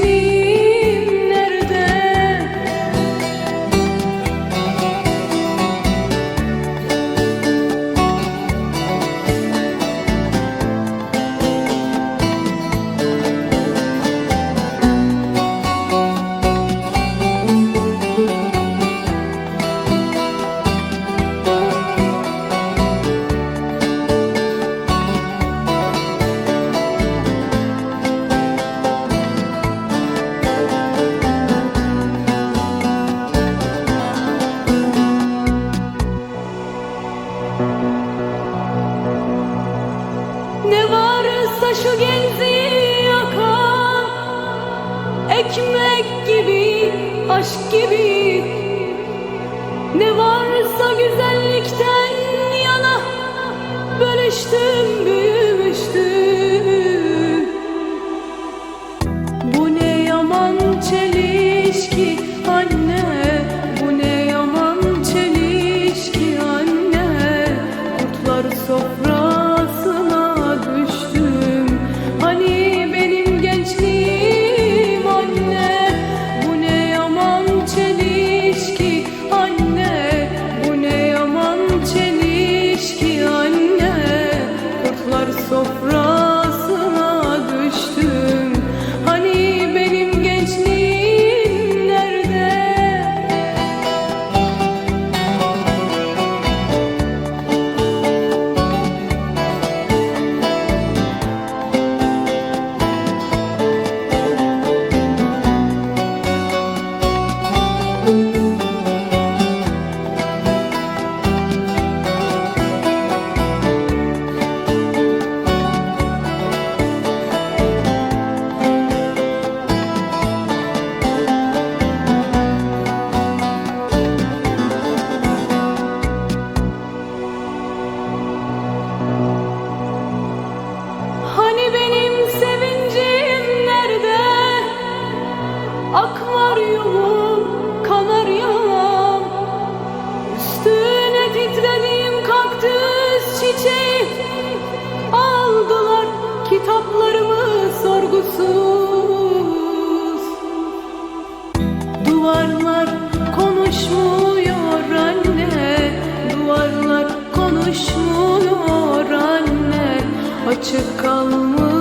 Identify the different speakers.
Speaker 1: me. şu genzi yakan Ekmek gibi, aşk gibi. Ne varsa güzellikten yana Bölüştüm, büyümüştüm. açık kalmış.